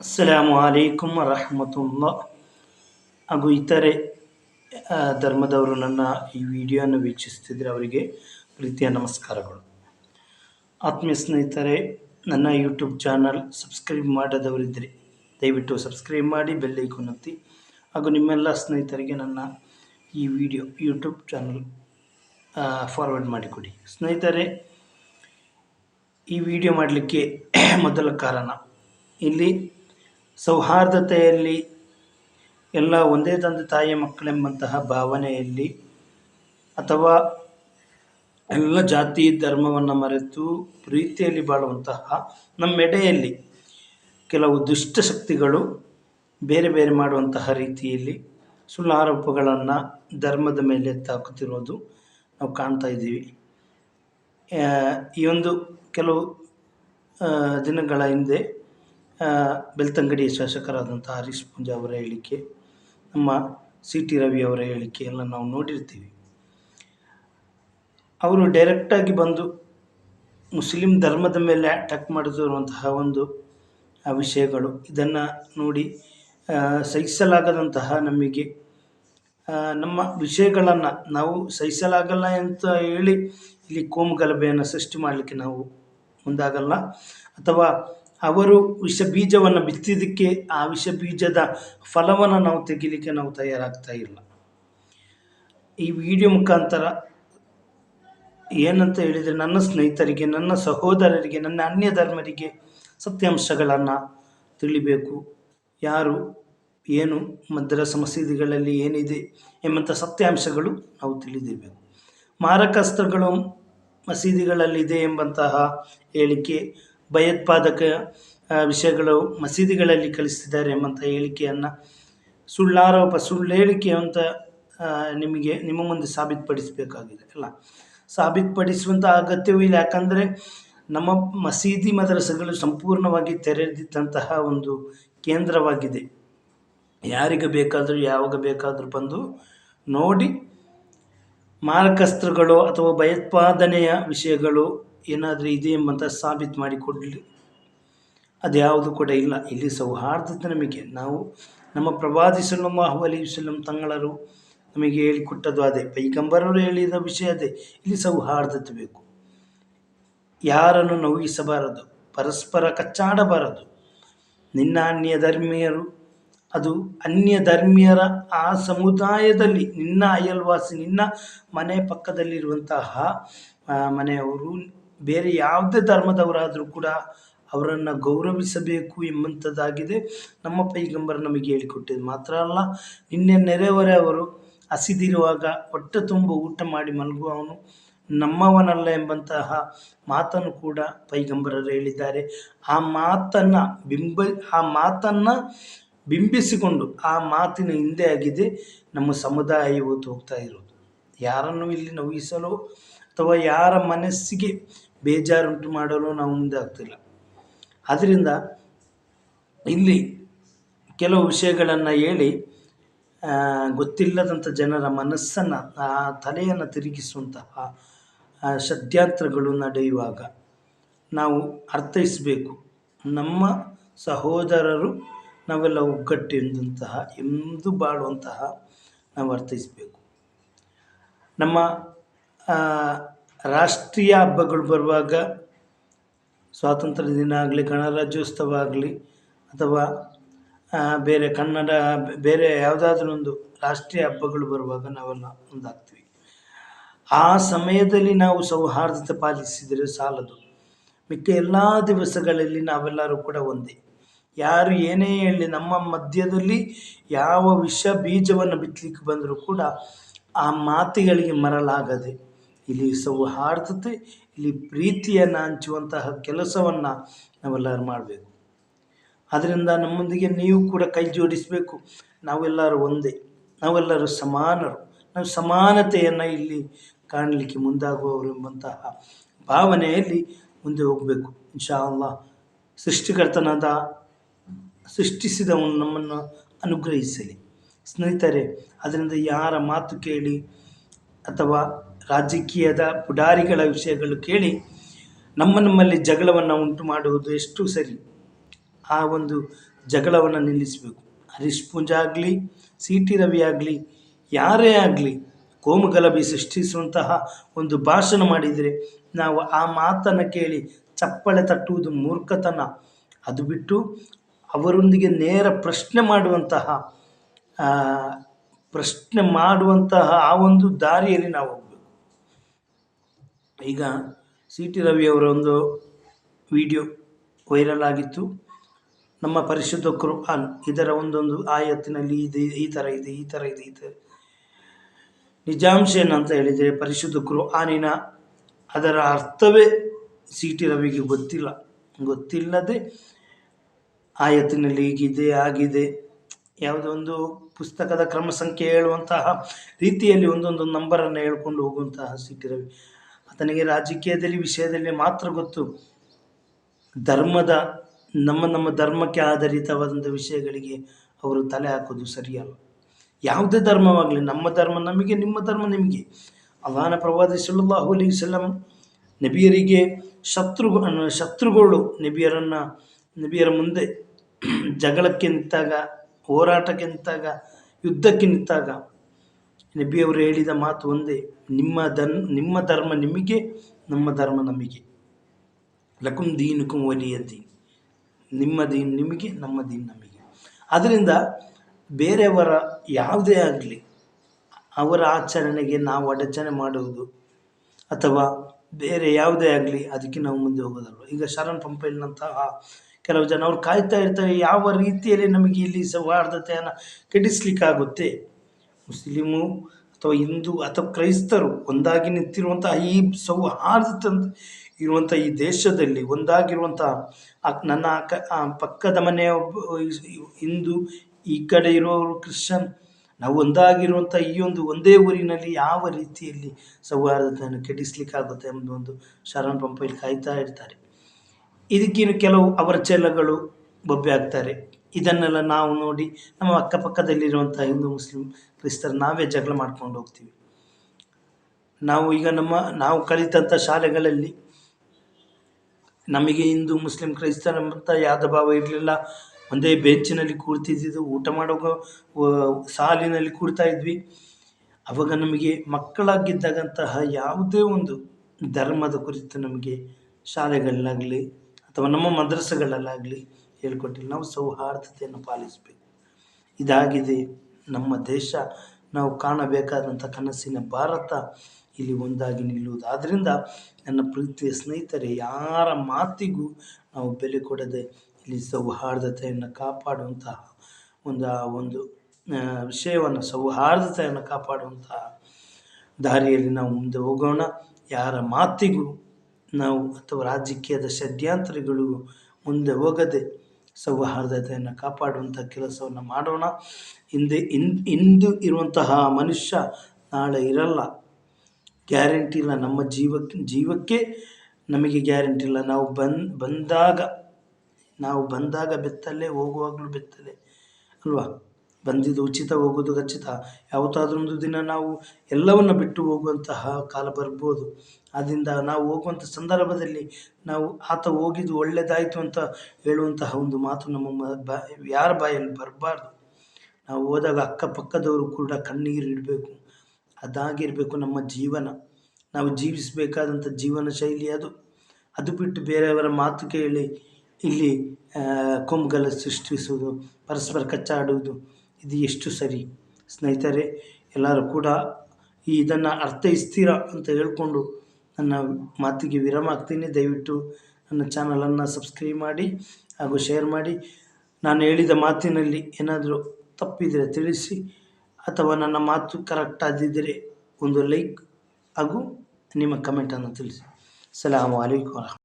ಅಸ್ಸಲಾಮು ಅಲೈಕುಮ್ ವರಹಮತುಲ್ಲ ಹಾಗೂ ಇತರೆ ಧರ್ಮದವರು ನನ್ನ ಈ ವಿಡಿಯೋನ ವೀಕ್ಷಿಸ್ತಿದ್ರೆ ಅವರಿಗೆ ಪ್ರೀತಿಯ ನಮಸ್ಕಾರಗಳು. ಆತ್ಮೀಯ ಸ್ನೇಹಿತರೆ, ನನ್ನ ಯೂಟ್ಯೂಬ್ ಚಾನಲ್ ಸಬ್ಸ್ಕ್ರೈಬ್ ಮಾಡದವರಿದ್ದರೆ ದಯವಿಟ್ಟು ಸಬ್ಸ್ಕ್ರೈಬ್ ಮಾಡಿ, ಬೆಲ್ ಐಕಾನ್ ಒತ್ತಿ. ಹಾಗೂ ನಿಮ್ಮೆಲ್ಲ ಸ್ನೇಹಿತರಿಗೆ ನನ್ನ ಈ ವಿಡಿಯೋ ಯೂಟ್ಯೂಬ್ ಚಾನಲ್ ಫಾರ್ವರ್ಡ್ ಮಾಡಿಕೊಡಿ. ಸ್ನೇಹಿತರೆ, ಈ ವಿಡಿಯೋ ಮಾಡಲಿಕ್ಕೆ ಮೊದಲ ಕಾರಣ, ಇಲ್ಲಿ ಸೌಹಾರ್ದತೆಯಲ್ಲಿ ಎಲ್ಲ ಒಂದೇ ತಂದೆ ತಾಯಿಯ ಮಕ್ಕಳೆಂಬಂತಹ ಭಾವನೆಯಲ್ಲಿ ಅಥವಾ ಎಲ್ಲ ಜಾತಿ ಧರ್ಮವನ್ನು ಮರೆತು ಪ್ರೀತಿಯಲ್ಲಿ ಬಾಳುವಂತಹ ನಮ್ಮೆಡೆಯಲ್ಲಿ ಕೆಲವು ದುಷ್ಟಶಕ್ತಿಗಳು ಬೇರೆ ಬೇರೆ ಮಾಡುವಂತಹ ರೀತಿಯಲ್ಲಿ ಸುಳ್ಳು ಆರೋಪಗಳನ್ನು ಧರ್ಮದ ಮೇಲೆ ತಾಕುತ್ತಿರೋದು ನಾವು ಕಾಣ್ತಾ ಇದ್ದೀವಿ. ಈ ಒಂದು ಕೆಲವು ದಿನಗಳ ಹಿಂದೆ ಆ, ಬೆಳ್ತಂಗಡಿಯ ಶಾಸಕರಾದಂಥ ಹರೀಶ್ ಪೂಂಜಾ ಅವರ ಹೇಳಿಕೆ ನಮ್ಮ ಸಿ ಟಿ ರವಿ ಅವರ ಹೇಳಿಕೆ ಎಲ್ಲ ನಾವು ನೋಡಿರ್ತೀವಿ. ಅವರು ಡೈರೆಕ್ಟಾಗಿ ಬಂದು ಮುಸ್ಲಿಂ ಧರ್ಮದ ಮೇಲೆ ಅಟ್ಯಾಕ್ ಮಾಡುತ್ತಿರುವಂತಹ ಒಂದು ವಿಷಯಗಳು. ಇದನ್ನು ನೋಡಿ ಸಹಿಸಲಾಗದಂತಹ ನಮಗೆ ನಮ್ಮ ವಿಷಯಗಳನ್ನು ನಾವು ಸಹಿಸಲಾಗಲ್ಲ ಅಂತ ಹೇಳಿ ಇಲ್ಲಿ ಕೋಮು ಗಲಭೆಯನ್ನು ಸೃಷ್ಟಿ ಮಾಡಲಿಕ್ಕೆ ನಾವು ಮುಂದಾಗಲ್ಲ. ಅಥವಾ ಅವರು ವಿಷ ಬೀಜವನ್ನು ಬಿತ್ತಿದ್ದಕ್ಕೆ ಆ ವಿಷ ಬೀಜದ ಫಲವನ್ನು ನಾವು ತೆಗಿಲಿಕ್ಕೆ ನಾವು ತಯಾರಾಗ್ತಾ ಇಲ್ಲ. ಈ ವಿಡಿಯೋ ಮುಖಾಂತರ ಏನಂತ ಹೇಳಿದರೆ ನನ್ನ ಸ್ನೇಹಿತರಿಗೆ, ನನ್ನ ಸಹೋದರರಿಗೆ, ನನ್ನ ಅನ್ಯ ಧರ್ಮರಿಗೆ ಸತ್ಯಾಂಶಗಳನ್ನು ತಿಳಿಬೇಕು. ಯಾರು, ಏನು ಮದ್ರಸ ಮಸೀದಿಗಳಲ್ಲಿ ಏನಿದೆ ಎಂಬಂಥ ಸತ್ಯಾಂಶಗಳು ನಾವು ತಿಳಿದಿರಬೇಕು. ಮಾರಕಾಸ್ತ್ರಗಳು ಮಸೀದಿಗಳಲ್ಲಿದೆ ಎಂಬಂತಹ ಹೇಳಿಕೆ ಭಯೋತ್ಪಾದಕ ವಿಷಯಗಳು ಮಸೀದಿಗಳಲ್ಲಿ ಕಲಿಸ್ತಿದ್ದಾರೆ ಎಂಬಂಥ ಹೇಳಿಕೆಯನ್ನು ಸುಳ್ಳಾರೋಪ ಸುಳ್ಳು ಹೇಳಿಕೆ ಅಂತ ನಿಮಗೆ, ನಿಮ್ಮ ಮುಂದೆ ಸಾಬೀತುಪಡಿಸಬೇಕಾಗಿದೆ, ಅಲ್ಲ? ಸಾಬೀತುಪಡಿಸುವಂಥ ಅಗತ್ಯವೂ ಇಲ್ಲ. ಯಾಕಂದರೆ ನಮ್ಮ ಮಸೀದಿ ಮದರಸಗಳು ಸಂಪೂರ್ಣವಾಗಿ ತೆರೆದಿದ್ದಂತಹ ಒಂದು ಕೇಂದ್ರವಾಗಿದೆ. ಯಾರಿಗೆ ಬೇಕಾದರೂ, ಯಾವಾಗ ಬೇಕಾದರೂ ಬಂದು ನೋಡಿ ಮಾರಕಾಸ್ತ್ರಗಳು ಅಥವಾ ಭಯೋತ್ಪಾದನೆಯ ವಿಷಯಗಳು ಏನಾದರೂ ಇದೆ ಎಂಬಂತ ಸಾಬೀತು ಮಾಡಿಕೊಡಲಿ ಅದ್ಯಾವುದು ಕೂಡ ಇಲ್ಲ. ಇಲ್ಲಿ ಸೌಹಾರ್ದತೆ ನಮಗೆ. ನಾವು ನಮ್ಮ ಪ್ರವಾದಿ ಸಲ್ಲಲ್ಲಾಹು ಅಲಿ ವಸಲ್ಲಂ ತಂಗಳರು ನಮಗೆ ಹೇಳಿಕೊಟ್ಟದ್ದು ಅದೇ. ಪೈಗಂಬರರು ಹೇಳಿದ ವಿಷಯ ಅದೇ. ಇಲ್ಲಿ ಸೌಹಾರ್ದತೆ ಬೇಕು. ಯಾರನ್ನು ನೋಯಿಸಬಾರದು ಪರಸ್ಪರ ಕಚ್ಚಾಡಬಾರದು. ನಿನ್ನ ಅನ್ಯ ಧರ್ಮೀಯರು, ಅದು ಅನ್ಯ ಧರ್ಮೀಯರ ಆ ಸಮುದಾಯದಲ್ಲಿ, ನಿನ್ನ ಅಯಲ್ವಾಸಿ, ನಿನ್ನ ಮನೆ ಪಕ್ಕದಲ್ಲಿರುವಂತಹ ಮನೆಯವರು ಬೇರೆ ಯಾವುದೇ ಧರ್ಮದವರಾದರೂ ಕೂಡ ಅವರನ್ನು ಗೌರವಿಸಬೇಕು ಎಂಬಂಥದ್ದಾಗಿದೆ. ನಮ್ಮ ಪೈಗಂಬರ್ ನಮಗೆ ಹೇಳಿಕೊಟ್ಟಿದ್ದು ಮಾತ್ರ ಅಲ್ಲ, ನಿನ್ನೆ ನೆರೆಹೊರೆಯವರು ಹಸಿದಿರುವಾಗ ಹೊಟ್ಟೆ ತುಂಬ ಊಟ ಮಾಡಿ ಮಲಗುವವನು ನಮ್ಮವನಲ್ಲ ಎಂಬಂತಹ ಮಾತನ್ನು ಕೂಡ ಪೈಗಂಬರರು ಹೇಳಿದ್ದಾರೆ. ಆ ಮಾತನ್ನು ಬಿಂಬ, ಆ ಮಾತನ್ನು ಬಿಂಬಿಸಿಕೊಂಡು ಆ ಮಾತಿನ ಹಿಂದೆ ಆಗಿದೆ ನಮ್ಮ ಸಮುದಾಯ ಇವತ್ತು ಹೋಗ್ತಾ ಇರೋದು. ಯಾರನ್ನು ಇಲ್ಲಿ ನೋಯಿಸಲು ಅಥವಾ ಯಾರ ಮನಸ್ಸಿಗೆ ಬೇಜಾರುಂಟು ಮಾಡಲು ನಾವು ಮುಂದೆ ಆಗ್ತಿಲ್ಲ. ಆದ್ದರಿಂದ ಇಲ್ಲಿ ಕೆಲವು ವಿಷಯಗಳನ್ನು ಹೇಳಿ ಗೊತ್ತಿಲ್ಲದಂಥ ಜನರ ಮನಸ್ಸನ್ನು, ಆ, ತಲೆಯನ್ನು ತಿರುಗಿಸುವಂತಹ ಷಡ್ಯಂತ್ರಗಳು ನಡೆಯುವಾಗ ನಾವು ಅರ್ಥೈಸಬೇಕು. ನಮ್ಮ ಸಹೋದರರು ನಾವೆಲ್ಲ ಒಗ್ಗಟ್ಟಿಂದಂತಹ ಎಂದು ಬಾಳುವಂತಹ ನಾವು ಅರ್ಥೈಸಬೇಕು. ನಮ್ಮ ರಾಷ್ಟ್ರೀಯ ಹಬ್ಬಗಳು ಬರುವಾಗ ಸ್ವಾತಂತ್ರ್ಯ ದಿನ ಆಗಲಿ, ಗಣರಾಜ್ಯೋತ್ಸವ ಆಗಲಿ, ಅಥವಾ ಬೇರೆ ಕನ್ನಡ, ಬೇರೆ ಯಾವುದಾದ್ರೂ ಒಂದು ರಾಷ್ಟ್ರೀಯ ಹಬ್ಬಗಳು ಬರುವಾಗ ನಾವೆಲ್ಲ ಒಂದಾಗ್ತೀವಿ. ಆ ಸಮಯದಲ್ಲಿ ನಾವು ಸೌಹಾರ್ದತೆ ಪಾಲಿಸಿದರೆ ಸಾಲದು. ಮಿಕ್ಕ ಎಲ್ಲ ದಿವಸಗಳಲ್ಲಿ ನಾವೆಲ್ಲರೂ ಕೂಡ ಒಂದೇ. ಯಾರು ಏನೇ ಹೇಳಿ ನಮ್ಮ ಮಧ್ಯದಲ್ಲಿ ಯಾವ ವಿಷ ಬೀಜವನ್ನು ಬಿತ್ತಲಿಕ್ಕೆ ಬಂದರೂ ಕೂಡ ಆ ಮಾತುಗಳಿಗೆ ಮರಲಾಗದೆ ಇಲ್ಲಿ ಸೌಹಾರ್ದತೆ ಇಲ್ಲಿ ಪ್ರೀತಿಯನ್ನು ಹಂಚುವಂತಹ ಕೆಲಸವನ್ನು ನಾವೆಲ್ಲರೂ ಮಾಡಬೇಕು. ಅದರಿಂದ ನಮ್ಮೊಂದಿಗೆ ನೀವು ಕೂಡ ಕೈ ಜೋಡಿಸಬೇಕು. ನಾವೆಲ್ಲರೂ ಒಂದೇ, ನಾವೆಲ್ಲರೂ ಸಮಾನರು. ನಾವು ಸಮಾನತೆಯನ್ನು ಇಲ್ಲಿ ಕಾಣಲಿಕ್ಕೆ ಮುಂದಾಗುವವರು ಎಂಬಂತಹ ಭಾವನೆಯಲ್ಲಿ ಮುಂದೆ ಹೋಗಬೇಕು. ಇನ್ಶಾ ಸೃಷ್ಟಿಕರ್ತನಾದ, ಸೃಷ್ಟಿಸಿದವನು ನಮ್ಮನ್ನು ಅನುಗ್ರಹಿಸಲಿ. ಸ್ನೇಹಿತರೆ ಅದರಿಂದ ಯಾರ ಮಾತು ಕೇಳಿ ಅಥವಾ ರಾಜಕೀಯದ ಪುಡಾರಿಗಳ ವಿಷಯಗಳು ಕೇಳಿ ನಮ್ಮ ನಮ್ಮಲ್ಲಿ ಜಗಳವನ್ನು ಉಂಟು ಮಾಡುವುದು ಎಷ್ಟು ಸರಿ. ಆ ಒಂದು ಜಗಳವನ್ನು ನಿಲ್ಲಿಸಬೇಕು. ಹರೀಶ್ ಪೂಂಜ ಆಗಲಿ ಸಿ ಟಿ ರವಿ ಆಗಲಿ, ಯಾರೇ ಆಗಲಿ, ಕೋಮುಗಲಭೆ ಸೃಷ್ಟಿಸುವಂತಹ ಒಂದು ಭಾಷಣ ಮಾಡಿದರೆ ನಾವು ಆ ಮಾತನ್ನು ಕೇಳಿ ಚಪ್ಪಳೆ ತಟ್ಟುವುದು ಮೂರ್ಖತನ. ಅದು ಬಿಟ್ಟು ಅವರೊಂದಿಗೆ ನೇರ ಪ್ರಶ್ನೆ ಮಾಡುವಂತಹ ಪ್ರಶ್ನೆ ಮಾಡುವಂತಹ ಆ ಒಂದು ದಾರಿಯಲ್ಲಿ ನಾವು ಹೋಗಬೇಕು. ಈಗ ಸಿ ಟಿ ರವಿಯವರ ಒಂದು ವಿಡಿಯೋ ವೈರಲ್ ಆಗಿತ್ತು. ನಮ್ಮ ಪರಿಶುದ್ಧ ಕುರ್ಆನ್ ಇದರ ಒಂದೊಂದು ಆಯತ್ತಿನಲ್ಲಿ ಇದೆ, ಈ ಥರ ಇದೆ, ಈ ಥರ ಇದೆ, ಈ ಥರ ನಿಜಾಂಶ ಏನಂತ ಹೇಳಿದರೆ ಪರಿಶುದ್ಧ ಕುರ್ಆನಿನ ಅದರ ಅರ್ಥವೇ ಸಿ ಟಿ ರವಿಗೆ ಗೊತ್ತಿಲ್ಲ. ಗೊತ್ತಿಲ್ಲದೆ ಆಯತ್ತಿನಲ್ಲಿ ಹೀಗಿದೆ, ಆಗಿದೆ. ಯಾವುದೋ ಒಂದು ಪುಸ್ತಕದ ಕ್ರಮ ಸಂಖ್ಯೆ ಹೇಳುವಂತಹ ರೀತಿಯಲ್ಲಿ ಒಂದೊಂದು ನಂಬರನ್ನು ಹೇಳ್ಕೊಂಡು ಹೋಗುವಂತಹ ಸಿ ಟಿ ರವಿ. ಆತನಿಗೆ ರಾಜಕೀಯದಲ್ಲಿ, ವಿಷಯದಲ್ಲಿ ಮಾತ್ರ ಗೊತ್ತು. ಧರ್ಮದ, ನಮ್ಮ ನಮ್ಮ ಧರ್ಮಕ್ಕೆ ಆಧಾರಿತವಾದಂಥ ವಿಷಯಗಳಿಗೆ ಅವರು ತಲೆ ಹಾಕೋದು ಸರಿಯಲ್ಲ. ಯಾವುದೇ ಧರ್ಮವಾಗಲಿ, ನಮ್ಮ ಧರ್ಮ ನಮಗೆ, ನಿಮ್ಮ ಧರ್ಮ ನಿಮಗೆ. ಅಲ್ಲಾನ ಪ್ರವಾದಿ ಸಲ್ಲಲ್ಲಾಹು ಅಲಿ ವಸಲ್ಲಂ ನಬಿಯರಿಗೆ ಶತ್ರು, ಶತ್ರುಗಳು, ನಬಿಯರನ್ನು, ನಬಿಯರ ಮುಂದೆ ಜಗಳಕ್ಕೆ ನಿಂತಾಗ, ಹೋರಾಟಕ್ಕೆ ನಿಂತಾಗ, ಯುದ್ಧಕ್ಕೆ ನಿಂತಾಗ ನಬಿಯವರು ಹೇಳಿದ ಮಾತು ಒಂದೇ, ನಿಮ್ಮ ಧನ್, ನಿಮ್ಮ ಧರ್ಮ ನಿಮಗೆ, ನಮ್ಮ ಧರ್ಮ ನಮಗೆ. ಲಕುಂ ದೀನುಕುಂ ಒಲಿಯ ದೀನ್. ನಿಮ್ಮ ದೀನ್ ನಿಮಗೆ, ನಮ್ಮ ದೀನ್ ನಮಗೆ. ಅದರಿಂದ ಬೇರೆಯವರ ಯಾವುದೇ ಆಗಲಿ, ಅವರ ಆಚರಣೆಗೆ ನಾವು ಅಡಚಣೆ ಮಾಡುವುದು ಅಥವಾ ಬೇರೆ ಯಾವುದೇ ಆಗಲಿ ಅದಕ್ಕೆ ನಾವು ಮುಂದೆ ಹೋಗೋದಲ್ವ. ಈಗ ಶರಣ್ ಪಂಪೈಲ್ನಂತಹ ಕೆಲವು ಜನ ಅವ್ರು ಕಾಯ್ತಾ ಇರ್ತಾರೆ, ಯಾವ ರೀತಿಯಲ್ಲಿ ನಮಗೆ ಇಲ್ಲಿ ಸೌಹಾರ್ದತೆಯನ್ನು ಕೆಡಿಸ್ಲಿಕ್ಕಾಗುತ್ತೆ? ಮುಸ್ಲಿಮು ಅಥವಾ ಹಿಂದೂ ಅಥವಾ ಕ್ರೈಸ್ತರು ಒಂದಾಗಿ ನಿಂತಿರುವಂಥ ಈ ಸೌಹಾರ್ದತೆ ಇರುವಂಥ ಈ ದೇಶದಲ್ಲಿ ಒಂದಾಗಿರುವಂಥ ನನ್ನ ಅಕ್ಕ ಪಕ್ಕದ ಮನೆಯ ಒಬ್ಬ, ಹಿಂದೂ ಈ ಕಡೆ ಇರೋರು ಕ್ರಿಶ್ಚನ್ ನಾವು ಒಂದಾಗಿರುವಂಥ ಈ ಒಂದು ಒಂದೇ ಊರಿನಲ್ಲಿ ಯಾವ ರೀತಿಯಲ್ಲಿ ಸೌಹಾರ್ದತೆಯನ್ನು ಕೆಡಿಸ್ಲಿಕ್ಕಾಗುತ್ತೆ ಎಂಬ ಒಂದು ಶರಣ್ ಇಲ್ಲಿ ಕಾಯ್ತಾ ಇರ್ತಾರೆ. ಇದಕ್ಕೇನು ಕೆಲವು ಅವರ ಚೆಲ್ಲಗಳು ಬೊಬ್ಬೆ ಆಗ್ತಾರೆ. ಇದನ್ನೆಲ್ಲ ನಾವು ನೋಡಿ ನಮ್ಮ ಅಕ್ಕಪಕ್ಕದಲ್ಲಿರುವಂಥ ಹಿಂದೂ, ಮುಸ್ಲಿಂ ಕ್ರಿಸ್ತರು ನಾವೇ ಜಗಳ ಮಾಡ್ಕೊಂಡು ಹೋಗ್ತೀವಿ. ನಾವು ಈಗ ನಮ್ಮ, ನಾವು ಕಲಿತಂಥ ಶಾಲೆಗಳಲ್ಲಿ ನಮಗೆ ಹಿಂದೂ, ಮುಸ್ಲಿಂ ಕ್ರೈಸ್ತರ ಅಂತ ಯಾವ್ದು ಭಾವ ಇರಲಿಲ್ಲ. ಒಂದೇ ಬೆಂಚಿನಲ್ಲಿ ಕೂರ್ತಿದ್ದು ಊಟ ಮಾಡುವಾಗ ಸಾಲಿನಲ್ಲಿ ಕೂಡ್ತಾ ಇದ್ವಿ. ಅವಾಗ ನಮಗೆ ಮಕ್ಕಳಾಗಿದ್ದಾಗಂತಹ ಯಾವುದೇ ಒಂದು ಧರ್ಮದ ಕುರಿತು ನಮಗೆ ಶಾಲೆಗಳಲ್ಲಾಗಲಿ ಅಥವಾ ನಮ್ಮ ಮದ್ರಸೆಗಳಲ್ಲಾಗಲಿ ಹೇಳ್ಕೊಟ್ಟಿಲ್ಲ. ನಾವು ಸೌಹಾರ್ದತೆಯನ್ನು ಪಾಲಿಸಬೇಕು. ಇದಾಗಿದೆ ನಮ್ಮ ದೇಶ. ನಾವು ಕಾಣಬೇಕಾದಂಥ ಕನಸಿನ ಭಾರತ ಇಲ್ಲಿ ಒಂದಾಗಿ ನಿಲ್ಲುವುದು. ಆದ್ದರಿಂದ ನನ್ನ ಪ್ರೀತಿಯ ಸ್ನೇಹಿತರೆ, ಯಾರ ಮಾತಿಗೂ ನಾವು ಬೆಲೆ ಕೊಡದೆ ಇಲ್ಲಿ ಸೌಹಾರ್ದತೆಯನ್ನು ಕಾಪಾಡುವಂತಹ ಒಂದು ಒಂದು ವಿಷಯವನ್ನು, ಸೌಹಾರ್ದತೆಯನ್ನು ಕಾಪಾಡುವಂತಹ ದಾರಿಯಲ್ಲಿ ನಾವು ಮುಂದೆ ಹೋಗೋಣ. ಯಾರ ಮಾತಿಗೂ ನಾವು ಅಥವಾ ರಾಜಕೀಯದ ಷಡ್ಯಂತ್ರಗಳಿಗೂ ಮುಂದೆ ಹೋಗದೆ ಸೌಹಾರ್ದತೆಯನ್ನು ಕಾಪಾಡುವಂಥ ಕೆಲಸವನ್ನು ಮಾಡೋಣ. ಹಿಂದೆ ಇಂದು ಇರುವಂತಹ ಮನುಷ್ಯ ನಾಳೆ ಇರಲ್ಲ. ಗ್ಯಾರಂಟಿ ಇಲ್ಲ ನಮ್ಮ ಜೀವಕ್ಕೆ ಜೀವಕ್ಕೆ ನಮಗೆ ಗ್ಯಾರಂಟಿ ಇಲ್ಲ. ನಾವು ಬಂದು, ಬಂದಾಗ, ನಾವು ಬಂದಾಗ ಬೆತ್ತಲ್ಲೇ ಹೋಗುವಾಗಲೂ ಬೆತ್ತಲೆ, ಅಲ್ವಾ? ಬಂದಿದ್ದು ಉಚಿತ ಹೋಗೋದು ಖಚಿತ. ಯಾವತ್ತಾದ್ರೊಂದು ದಿನ ನಾವು ಎಲ್ಲವನ್ನು ಬಿಟ್ಟು ಹೋಗುವಂತಹ ಕಾಲ ಬರ್ಬೋದು. ಆದ್ದರಿಂದ ನಾವು ಹೋಗುವಂಥ ಸಂದರ್ಭದಲ್ಲಿ ನಾವು ಆತ ಹೋಗಿದ್ದು ಒಳ್ಳೆಯದಾಯಿತು ಅಂತ ಹೇಳುವಂತಹ ಒಂದು ಮಾತು ನಮ್ಮ ಬಾ ಯಾರ ಬಾಯಲ್ಲಿ ಬರಬಾರ್ದು. ನಾವು ಹೋದಾಗ ಅಕ್ಕಪಕ್ಕದವರು ಕೂಡ ಕಣ್ಣೀರು ಇಡಬೇಕು. ಅದಾಗಿರಬೇಕು ನಮ್ಮ ಜೀವನ. ನಾವು ಜೀವಿಸಬೇಕಾದಂಥ ಜೀವನ ಶೈಲಿ ಅದು. ಅದು ಬಿಟ್ಟು ಬೇರೆಯವರ ಮಾತು ಕೇಳಿ ಇಲ್ಲಿ ಕೊಂಬುಗಳ ಸೃಷ್ಟಿಸುವುದು, ಪರಸ್ಪರ ಕಚ್ಚಾಡುವುದು ಇದು ಎಷ್ಟು ಸರಿ. ಸ್ನೇಹಿತರೆ, ಎಲ್ಲರೂ ಕೂಡ ಈ ಇದನ್ನು ಅರ್ಥೈಸ್ತೀರಾ ಅಂತ ಹೇಳ್ಕೊಂಡು ನನ್ನ ಮಾತಿಗೆ ವಿರಾಮ ಆಗ್ತೀನಿ ದಯವಿಟ್ಟು ನನ್ನ ಚಾನಲನ್ನು ಸಬ್ಸ್ಕ್ರೈಬ್ ಮಾಡಿ ಹಾಗೂ ಶೇರ್ ಮಾಡಿ. ನಾನು ಹೇಳಿದ ಮಾತಿನಲ್ಲಿ ಏನಾದರೂ ತಪ್ಪಿದರೆ ತಿಳಿಸಿ ಅಥವಾ ನನ್ನ ಮಾತು ಕರೆಕ್ಟ್ ಆದಿದ್ದರೆ ಒಂದು ಲೈಕ್ ಹಾಗೂ ನಿಮ್ಮ ಕಮೆಂಟನ್ನು ತಿಳಿಸಿ. ಸಲಾಮ್ ಅಲೈಕುಮ್